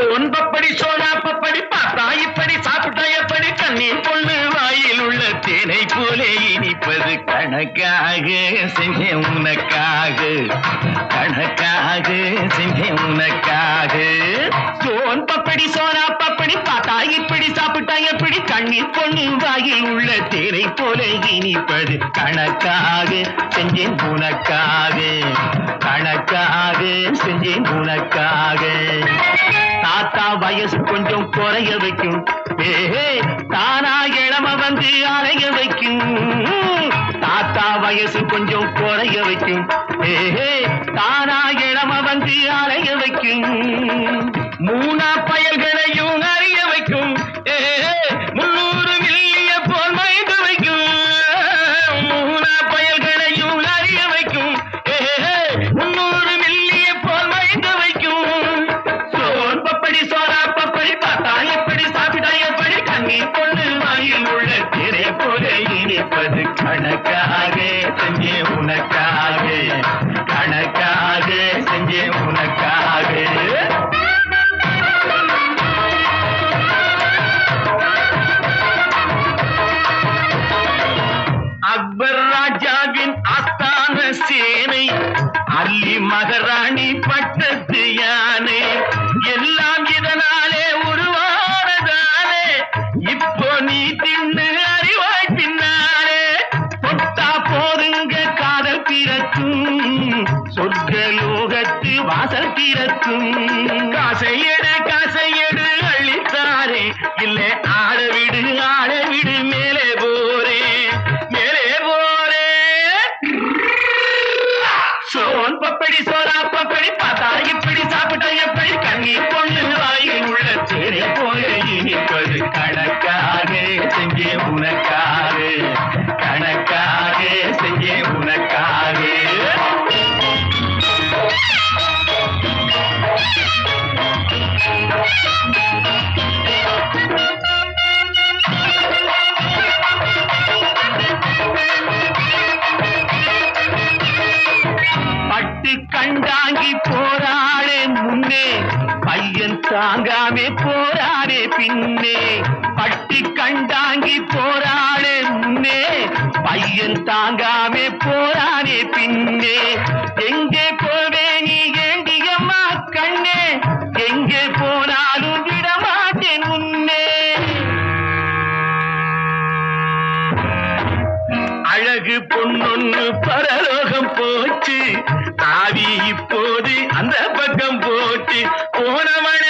ஒன்பப்படி சோனா பார்த்தா இப்படி சாப்பிட்டா எப்படி கண்ணீர் பொண்ணு வாயில் உள்ள தேனை போலே இனிப்பது கணக்காக செஞ்சேன் உனக்காக. கணக்காக செஞ்சேன் உனக்காக. சோன் சோழாப்பா இப்படி சாப்பிட்டா எப்படி? கண்ணீர் பொண்ணு வாயில் உள்ள தேரை போல இனிப்பது கணக்காக செஞ்சேன் உனக்காக கணக்காக செஞ்சேன் உனக்காக தாத்தா வயசு கொஞ்சம் குறைய வைக்கும். ஏஹே தானா இளம வந்து அலைய வைக்கும். தாத்தா வயசு கொஞ்சம் குறைய வைக்கும். ஏஹே தானா இளம வந்து அலைய வைக்கும். மூணா பய எப்படி பொண்ணு வாயில் உள்ள திரை போல இனிப்பது கணக்காக செஞ்சே உனக்காக கணக்காக செஞ்சே உனக்காக அக்பர் ராஜாவின் ஆஸ்தான சேனை அல்லி மகாராணி பட்டத்து யானை. எல்லாம் இதனாலே உருவா திறக்கும் பிறக்கும் சொர்க்க லோகத்து வாசல் திறக்கும் காசையடு காசையடு அழித்தாரே. இல்ல ஆட விடு ஆட விடு மேலே போரே மேலே போரே சோன் பப்படி சோரா பப்படி பார்த்தா இப்படி சாப்பிட்டா எப்படி கண்ணீர் பட்டு கண்டாங்கி போராடே முன்னே பையன் தாங்காமே போராடே பின்னே. பட்டி கண்டாங்கி போராடே முன்னே பையன் தாங்காமே போராடே பின்னே. எங்கே அழகு பொண்ணொன்னு பரலோகம் போச்சு. தாவி இப்போது அந்த பக்கம் போச்சு. போனவனே